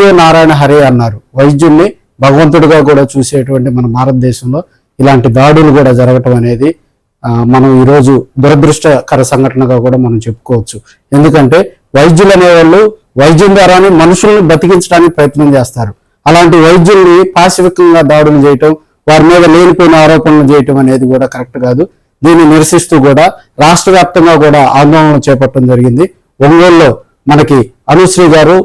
వైద్యో నారాయణ హరి అన్నారు. వైద్యుల్ని భగవంతుడిగా కూడా చూసేటువంటి మన భారతదేశంలో ఇలాంటి దాడులు కూడా జరగటం అనేది మనం ఈరోజు దురదృష్టకర సంఘటనగా కూడా మనం చెప్పుకోవచ్చు. ఎందుకంటే వైద్యులు అనేవాళ్ళు వైద్యం ద్వారానే మనుషుల్ని బతికించడానికి ప్రయత్నం చేస్తారు. అలాంటి వైద్యుల్ని పాశవికంగా దాడులు చేయటం వారి మీద లేనిపోయిన ఆరోపణలు చేయటం అనేది కూడా కరెక్ట్ కాదు. దీన్ని నిరసిస్తూ కూడా రాష్ట్ర వ్యాప్తంగా కూడా ఆందోళన చేపట్టడం జరిగింది. ఒంగోలులో మనకి Anushree garu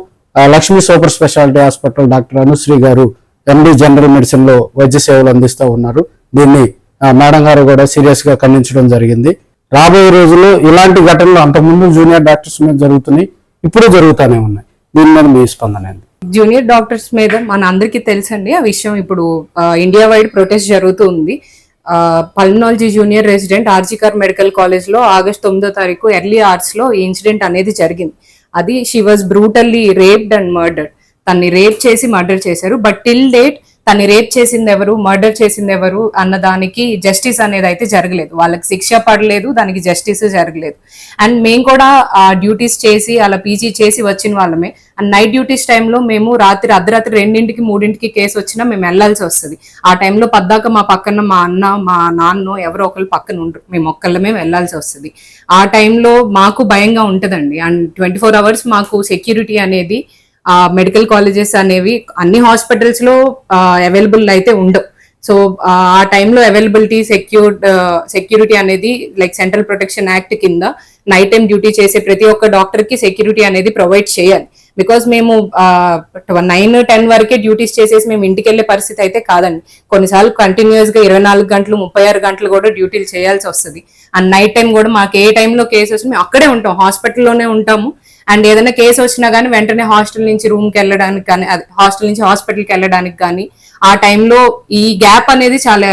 Lakshmi super speciality hospital doctor Anushree garu MD general మెడిసిన్లో వైద్య సేవలు అందిస్తూ ఉన్నారు. దీన్ని మేడం గారు కూడా సీరియస్గా ఖండించడం జరిగింది. రాబోయే రోజుల్లో ఇలాంటి ఘటనలు అంతకుముందు జూనియర్ డాక్టర్స్ మీద జరుగుతున్నాయి ఇప్పుడు జరుగుతూనే ఉన్నాయి. దీని మీద మీ స్పందన జూనియర్ డాక్టర్స్ మీద మన అందరికీ తెలుసండి ఆ విషయం ఇప్పుడు ఇండియా వైడ్ ప్రొటెస్ట్ జరుగుతుంది. Pulmonology junior resident RG Kar medical కాలేజ్లో ఆగస్ట్ తొమ్మిదో తారీఖు ఎర్లీ అవర్స్లో ఈ ఇన్సిడెంట్ అనేది జరిగింది. అది she was brutally raped and murder తన్ని రేప్ చేసి మర్డర్ చేశారు. బట్ టిల్ డేట్ తన్ని రేప్ చేసింది ఎవరు మర్డర్ చేసింది ఎవరు అన్న దానికి జస్టిస్ అనేది అయితే జరగలేదు. వాళ్ళకి శిక్ష పడలేదు దానికి జస్టిస్ జరగలేదు. అండ్ మేము కూడా ఆ డ్యూటీస్ చేసి అలా పీజీ చేసి వచ్చిన వాళ్ళమే. అండ్ నైట్ డ్యూటీస్ టైంలో మేము రాత్రి అర్ధరాత్రి రెండింటికి మూడింటికి కేసు వచ్చినా మేము వెళ్ళాల్సి వస్తుంది. ఆ టైంలో పద్దాక మా పక్కన మా అన్న మా నాన్న ఎవరో ఒకరు పక్కన ఉండరు. మేము ఒక్కళ్ళమే వెళ్ళాల్సి వస్తుంది. ఆ టైంలో మాకు భయంగా ఉంటుందండి. అండ్ ట్వంటీ ఫోర్ అవర్స్ మాకు సెక్యూరిటీ అనేది మెడికల్ కాలేజెస్ అనేవి అన్ని హాస్పిటల్స్లో అవైలబుల్ అయితే ఉండవు. సో ఆ టైంలో అవైలబిలిటీ సెక్యూర్ సెక్యూరిటీ అనేది లైక్ సెంట్రల్ ప్రొటెక్షన్ యాక్ట్ కింద నైట్ టైం డ్యూటీ చేసే ప్రతి ఒక్క డాక్టర్కి సెక్యూరిటీ అనేది ప్రొవైడ్ చేయాలి. బికాస్ మేము నైన్ టెన్ వరకే డ్యూటీస్ చేసేసి మేము ఇంటికి వెళ్ళే పరిస్థితి అయితే కాదండి. కొన్నిసార్లు కంటిన్యూస్గా ఇరవై నాలుగు గంటలు ముప్పై ఆరు గంటలు కూడా డ్యూటీలు చేయాల్సి వస్తుంది. అండ్ నైట్ టైం కూడా మాకు ఏ టైంలో కేసు వస్తుంది మేము అక్కడే ఉంటాం. హాస్పిటల్లోనే ఉంటాము. అండ్ ఏదైనా కేసు వచ్చినా కానీ వెంటనే హాస్టల్ నుంచి రూమ్కి వెళ్ళడానికి కానీ హాస్టల్ నుంచి హాస్పిటల్కి వెళ్ళడానికి కానీ ఆ టైంలో ఈ గ్యాప్ అనేది చాలా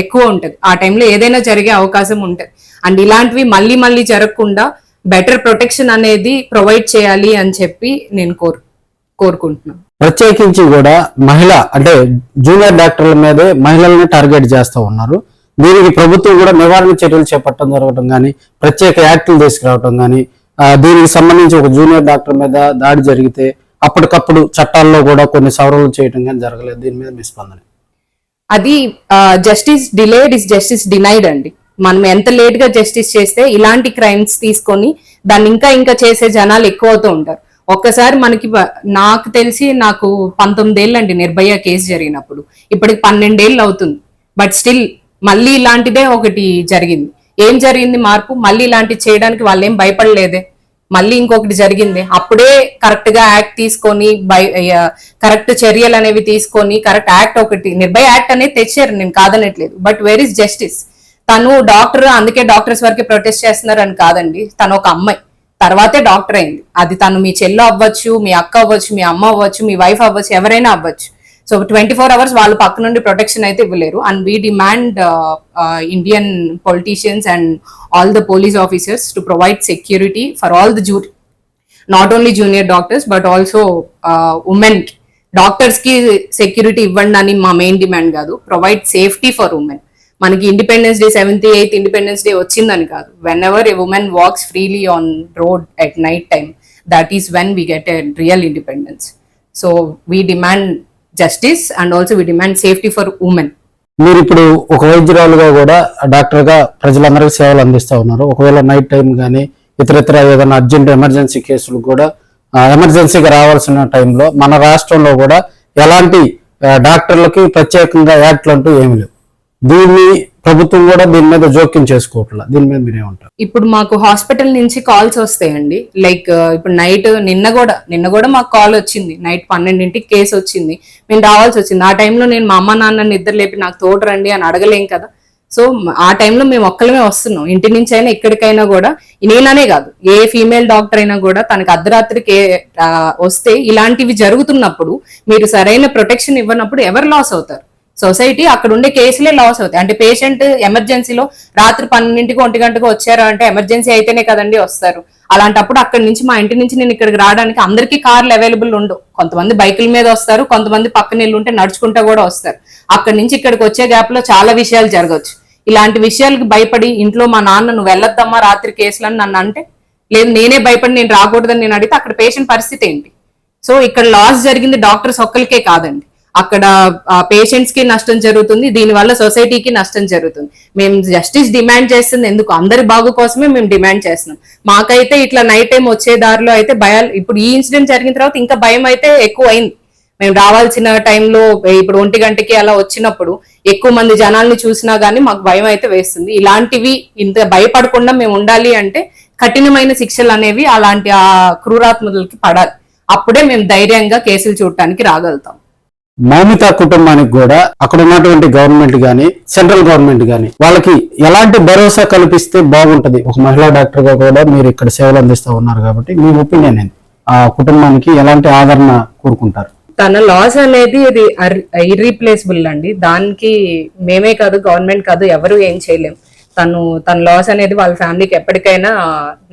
ఎక్కువ ఉంటుంది. ఆ టైంలో ఏదైనా జరిగే అవకాశం ఉంటుంది. అండ్ ఇలాంటివి మళ్ళీ మళ్ళీ జరగకుండా బెటర్ ప్రొటెక్షన్ అనేది ప్రొవైడ్ చేయాలి అని చెప్పి నేను కోరు కోరుకుంటున్నాను. ప్రత్యేకించి కూడా మహిళ అంటే జూనియర్ డాక్టర్ల మీదే మహిళల్ని టార్గెట్ చేస్తూ ఉన్నారు. దీనికి ప్రభుత్వం కూడా నివారణ చర్యలు చేపట్టడం జరగడం కానీ ప్రత్యేక యాక్టులు తీసుకురావడం కానీ దీనికి సంబంధించి ఒక జూనియర్ డాక్టర్ మీద దాడి జరిగితే అప్పటికప్పుడు చట్టాల్లో కూడా కొన్ని సవరణలు చేయడం కానీ జరగలేదు. దీని మీద మీ స్పందన? అది justice delayed is justice denied అండి. మనం ఎంత లేట్గా జస్టిస్ చేస్తే ఇలాంటి క్రైమ్స్ తీసుకొని దాన్ని ఇంకా ఇంకా చేసే జనాలు ఎక్కువ అవుతూ ఉంటారు. ఒక్కసారి మనకి నాకు తెలిసి నాకు పంతొమ్మిదేళ్ళు అండి నిర్భయ కేసు జరిగినప్పుడు. ఇప్పటికి పన్నెండేళ్ళు అవుతుంది. బట్ స్టిల్ మళ్ళీ ఇలాంటిదే ఒకటి జరిగింది. ఏం జరిగింది మార్పు? మళ్ళీ ఇలాంటివి చేయడానికి వాళ్ళు ఏం భయపడలేదే. మళ్ళీ ఇంకొకటి జరిగింది. అప్పుడే కరెక్ట్గా యాక్ట్ తీసుకొని బై కరెక్ట్ చర్యలు అనేవి తీసుకొని కరెక్ట్ యాక్ట్ ఒకటి నిర్భయ యాక్ట్ అనేది తెచ్చారు. నేను కాదనట్లేదు. బట్ వేర్ ఇస్ జస్టిస్ తను డాక్టర్ అందుకే డాక్టర్స్ వరకే ప్రొటెస్ట్ చేస్తున్నారు అని కాదండి. తను ఒక అమ్మాయి. తర్వాతే డాక్టర్ అయింది. అది తను మీ చెల్లు అవ్వచ్చు మీ అక్క అవ్వచ్చు మీ అమ్మ అవ్వచ్చు మీ వైఫ్ అవ్వచ్చు ఎవరైనా అవ్వచ్చు. సో ట్వంటీ ఫోర్ అవర్స్ వాళ్ళ పక్క నుండి ప్రొటెక్షన్ అయితే ఇవ్వలేరు. And we demand Indian politicians and all the police officers to provide security for all the zoo not only junior doctors but also women డాక్టర్స్కి సెక్యూరిటీ ఇవ్వండి అని మా మెయిన్ డిమాండ్ కాదు. ప్రొవైడ్ సేఫ్టీ ఫర్ ఉమెన్ మనకి independence day seventh eighth independence day వచ్చిందని కాదు. Whenever a women walks freely on road at night time that is when we get a real independence so we demand justice and also we demand safety for women మీరు ఇప్పుడు ఒక వైద్యురాలుగా కూడా డాక్టర్గా ప్రజలందరికీ సేవలు అందిస్తా ఉన్నారు. ఒకవేళ నైట్ టైం కానీ ఇతరితర ఏదైనా అర్జెంట్ ఎమర్జెన్సీ కేసులు కూడా ఎమర్జెన్సీగా రావాల్సిన టైంలో మన రాష్ట్రంలో కూడా ఎలాంటి డాక్టర్లకి ప్రత్యేకంగా యాక్ట్లు అంటూ ఏమి లేవు. దీన్ని ప్రభుత్వం కూడా దీని మీద జోక్యం చేసుకోవట్లా. దీని మీద మీరేమంటారు ఇప్పుడు మాకు హాస్పిటల్ నుంచి కాల్స్ వస్తాయండి. లైక్ ఇప్పుడు నైట్ నిన్న కూడా నిన్న కూడా మాకు కాల్ వచ్చింది. నైట్ పన్నెండింటికి కేసు వచ్చింది. మేము రావాల్సి వచ్చింది. ఆ టైంలో నేను మా అమ్మ నాన్న నిద్ర లేపి నాకు తోట రండి అని అడగలేం కదా. సో ఆ టైంలో మేము ఒక్కలమే వస్తున్నాం. ఇంటి నుంచి అయినా ఎక్కడికైనా కూడా నేననే కాదు. ఏ ఫీమేల్ డాక్టర్ అయినా కూడా తనకి అర్ధరాత్రికి వస్తే ఇలాంటివి జరుగుతున్నప్పుడు మీరు సరైన ప్రొటెక్షన్ ఇవ్వనప్పుడు ఎవరు లాస్ అవుతారు? సొసైటీ అక్కడ ఉండే కేసులే లాస్ అవుతాయి. అంటే పేషెంట్ ఎమర్జెన్సీలో రాత్రి పన్నెండింటికి ఒంటి గంటకు వచ్చారు అంటే ఎమర్జెన్సీ అయితేనే కదండి వస్తారు. అలాంటప్పుడు అక్కడి నుంచి మా ఇంటి నుంచి నేను ఇక్కడికి రావడానికి అందరికీ కార్లు అవైలబుల్ ఉండవు. కొంతమంది బైకుల మీద వస్తారు కొంతమంది పక్కన ఇల్లు ఉంటే నడుచుకుంటా కూడా వస్తారు. అక్కడి నుంచి ఇక్కడికి వచ్చే గ్యాప్లో చాలా విషయాలు జరగవచ్చు ఇలాంటి విషయాలకు భయపడి ఇంట్లో మా నాన్న నువ్వు వెళ్ళొద్దమ్మా రాత్రి కేసులని నన్ను అంటే లేదు నేనే భయపడి నేను రాకూడదని నేను అడిగితే అక్కడ పేషెంట్ పరిస్థితి ఏంటి? సో ఇక్కడ లాస్ జరిగింది డాక్టర్స్ ఒక్కరికే కాదండి. అక్కడ పేషెంట్స్కి నష్టం జరుగుతుంది దీని వల్ల సొసైటీకి నష్టం జరుగుతుంది. మేము జస్టిస్ డిమాండ్ చేస్తుంది ఎందుకు? అందరి బాగు కోసమే మేము డిమాండ్ చేస్తున్నాం. మాకైతే ఇట్లా నైట్ టైం వచ్చే దారిలో అయితే భయాలు ఇప్పుడు ఈ ఇన్సిడెంట్ జరిగిన తర్వాత ఇంకా భయం అయితే ఎక్కువ అయింది మేము రావాల్సిన టైంలో ఇప్పుడు ఒంటి గంటకి అలా వచ్చినప్పుడు ఎక్కువ మంది జనాల్ని చూసినా గానీ మాకు భయం అయితే వేస్తుంది. ఇలాంటివి ఇంత భయపడకుండా మేము ఉండాలి అంటే కఠినమైన శిక్షలు అనేవి అలాంటి ఆ క్రూరాత్మకులకి పడాలి. అప్పుడే మేము ధైర్యంగా కేసులు చూడటానికి రాగలుగుతాం. మౌమిత కుటుంబానికి కూడా అక్కడ ఉన్నటువంటి గవర్నమెంట్ గాని సెంట్రల్ గవర్నమెంట్ గాని వాళ్ళకి ఎలాంటి భరోసా కల్పిస్తే బాగుంటది. ఒక మహిళా డాక్టర్గా కూడా మీరు ఇక్కడ సేవలు అందిస్తూ ఉన్నారు కాబట్టి మీ ఒపీనియన్ ఏంది ఆ కుటుంబానికి ఎలాంటి ఆదరణ కోరుకుంటారు? తన లాస్ అనేది ఇది ఇర్రీప్లేసిబుల్ అండి. దానికి మేమే కాదు గవర్నమెంట్ కాదు ఎవరు ఏం చేయలేం. తను తన లాస్ అనేది వాళ్ళ ఫ్యామిలీకి ఎప్పటికైనా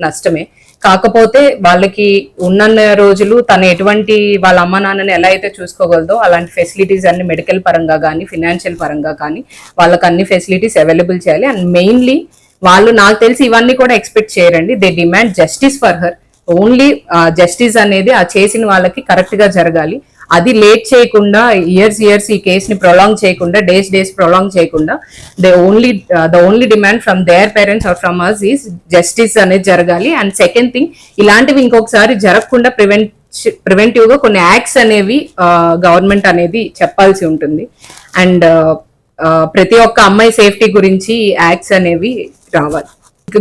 నష్టమే. కాకపోతే వాళ్ళకి ఉన్న రోజులు తను ఎటువంటి వాళ్ళ అమ్మ నాన్నని ఎలా అయితే చూసుకోగలదో అలాంటి ఫెసిలిటీస్ అన్ని మెడికల్ పరంగా కానీ ఫినాన్షియల్ పరంగా కానీ వాళ్ళకి అన్ని ఫెసిలిటీస్ అవైలబుల్ చేయాలి. అండ్ మెయిన్లీ వాళ్ళు నాకు తెలిసి ఇవన్నీ కూడా ఎక్స్పెక్ట్ చేయరండి. They demand justice for her only justice అనేది ఆ చేసిన వాళ్ళకి కరెక్ట్గా జరగాలి. అది లేట్ చేయకుండా ఇయర్స్ ఇయర్స్ ఈ కేసుని ప్రొలాంగ్ చేయకుండా డేస్ డేస్ ప్రొలాంగ్ చేయకుండా they only the only demand from their parents or from us is justice అనేది జరగాలి. అండ్ సెకండ్ థింగ్ ఇలాంటివి ఇంకొకసారి జరగకుండా ప్రివెంట్ ప్రివెంటివ్గా కొన్ని యాక్ట్స్ అనేవి uh, గవర్నమెంట్ అనేది చెప్పాల్సి ఉంటుంది. అండ్ uh, uh, ప్రతి ఒక్క అమ్మాయి సేఫ్టీ గురించి యాక్ట్స్ అనేవి రావాలి.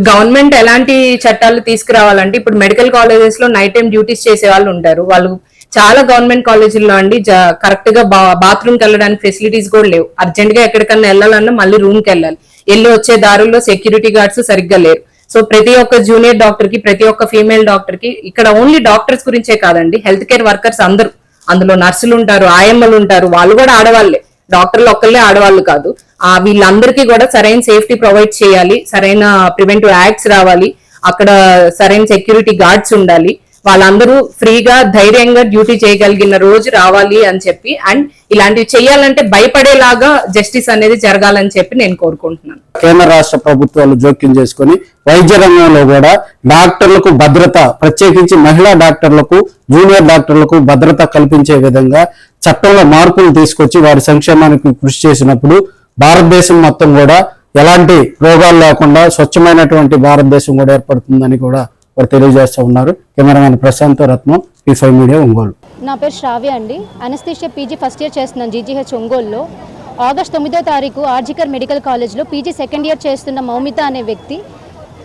గవర్నమెంట్ ఎలాంటి చట్టాలు తీసుకురావాలంటే ఇప్పుడు మెడికల్ కాలేజెస్లో నైట్ టైం డ్యూటీస్ చేసే వాళ్ళు ఉంటారు. వాళ్ళు చాలా గవర్నమెంట్ కాలేజీల్లో అండి కరెక్ట్గా బాత్రూమ్కి వెళ్ళడానికి ఫెసిలిటీస్ కూడా లేవు. అర్జెంట్గా ఎక్కడికన్నా వెళ్ళాలన్నా మళ్ళీ రూమ్కి వెళ్ళాలి. వెళ్ళి వచ్చే దారుల్లో సెక్యూరిటీ గార్డ్స్ సరిగ్గా లేరు. సో ప్రతి ఒక్క జూనియర్ డాక్టర్కి ప్రతి ఒక్క ఫీమేల్ డాక్టర్కి ఇక్కడ ఓన్లీ డాక్టర్స్ గురించే కాదండి హెల్త్ కేర్ వర్కర్స్ అందరూ. అందులో నర్సులు ఉంటారు ఆయమ్మలు ఉంటారు వాళ్ళు కూడా ఆడవాళ్ళే డాక్టర్లు ఒక్కళ్ళే ఆడవాళ్ళు కాదు. ఆ వీళ్ళందరికీ కూడా సరైన సేఫ్టీ ప్రొవైడ్ చేయాలి సరైన ప్రివెంటివ్ యాక్ట్స్ రావాలి అక్కడ సరైన సెక్యూరిటీ గార్డ్స్ ఉండాలి. వాళ్ళందరూ ఫ్రీగా ధైర్యంగా డ్యూటీ చేయగలిగిన రోజు రావాలి అని చెప్పి అండ్ ఇలాంటివి చేయాలంటే భయపడేలాగా జస్టిస్ అనేది జరగాలని చెప్పి నేను కోరుకుంటున్నాను. కేంద్ర రాష్ట్ర ప్రభుత్వాలు జోక్యం చేసుకొని వైద్య రంగంలో కూడా డాక్టర్లకు భద్రత ప్రత్యేకించి మహిళా డాక్టర్లకు జూనియర్ డాక్టర్లకు భద్రత కల్పించే విధంగా చట్టంలో మార్పులు తీసుకొచ్చి వారి సంక్షేమానికి కృషి చేసినప్పుడు భారతదేశం మొత్తం కూడా ఎలాంటి రోగాలు లేకుండా స్వచ్ఛమైనటువంటి భారతదేశం కూడా ఏర్పడుతుందని కూడా వారు తెలియజేస్తూ ఉన్నారు. Cameraman Prashanth Ratnam P five media Ongole. నా పేరు శ్రావ్య అండి. అనస్థిషియా పీజీ ఫస్ట్ ఇయర్ చేస్తున్నాను జీజీహెచ్ ఒంగోలులో. ఆగస్ట్ తొమ్మిదో తారీఖు ఆర్జికర్ మెడికల్ కాలేజ్లో పీజీ సెకండ్ ఇయర్ చేస్తున్న మౌమిత అనే వ్యక్తి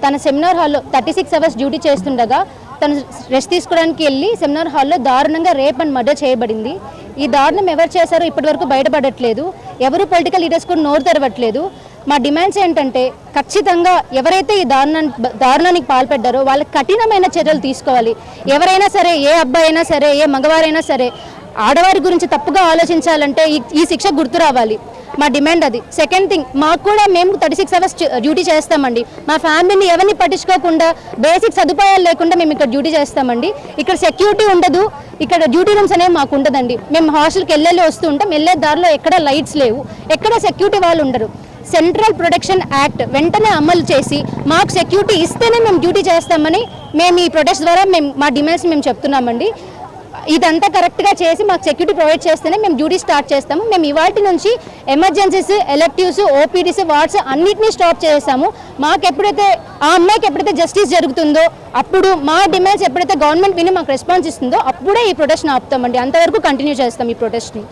తన సెమినార్ హాల్లో థర్టీ సిక్స్ అవర్స్ డ్యూటీ చేస్తుండగా తను రెస్ట్ తీసుకోవడానికి వెళ్ళి సెమినార్ హాల్లో దారుణంగా రేప్ అండ్ మర్డర్ చేయబడింది. ఈ దారుణం ఎవరు చేశారో ఇప్పటివరకు బయటపడట్లేదు. ఎవరు పొలిటికల్ లీడర్స్ కూడా నోరు తెరవట్లేదు. మా డిమాండ్స్ ఏంటంటే ఖచ్చితంగా ఎవరైతే ఈ దారుణ దారుణానికి పాల్పడ్డారో వాళ్ళకి కఠినమైన చర్యలు తీసుకోవాలి. ఎవరైనా సరే ఏ అబ్బాయి అయినా సరే ఏ మగవారైనా సరే ఆడవారి గురించి తప్పుగా ఆలోచించాలంటే ఈ ఈ శిక్ష గుర్తు రావాలి. మా డిమాండ్ అది. సెకండ్ థింగ్ మాకు కూడా మేము థర్టీ సిక్స్ అవర్స్ డ్యూటీ చేస్తామండి. మా ఫ్యామిలీని ఎవరిని పట్టించుకోకుండా బేసిక్ సదుపాయాలు లేకుండా మేము ఇక్కడ డ్యూటీ చేస్తామండి. ఇక్కడ సెక్యూరిటీ ఉండదు. ఇక్కడ డ్యూటీ రూమ్స్ అనేవి మాకు ఉండదండి. మేము హాస్టల్కి వెళ్ళి వస్తూ ఉంటాం. వెళ్ళే దారిలో ఎక్కడ లైట్స్ లేవు. ఎక్కడ సెక్యూరిటీ వాళ్ళు ఉండరు. సెంట్రల్ ప్రొటెక్షన్ యాక్ట్ వెంటనే అమలు చేసి మాకు సెక్యూరిటీ ఇస్తేనే మేము డ్యూటీ చేస్తామని మేము ఈ ప్రొటెస్ట్ ద్వారా మేము మా డిమాండ్స్ మేము చెప్తున్నామండి. ఇదంతా కరెక్ట్గా చేసి మాకు సెక్యూరిటీ ప్రొవైడ్ చేస్తేనే మేము డ్యూటీ స్టార్ట్ చేస్తాము. మేము ఇవాటి నుంచి ఎమర్జెన్సీస్ ఎలక్టివ్స్ ఓపీడీస్ వార్డ్స్ అన్నిటినీ స్టాప్ చేసాము మాకు ఎప్పుడైతే ఆ అమ్మాయికి ఎప్పుడైతే జస్టిస్ జరుగుతుందో అప్పుడు మా డిమాండ్స్ ఎప్పుడైతే గవర్నమెంట్ విని మాకు రెస్పాన్స్ ఇస్తుందో అప్పుడే ఈ ప్రొటెస్ట్ ఆపుతామండి. అంతవరకు కంటిన్యూ చేస్తాం ఈ ప్రొటెస్ట్ని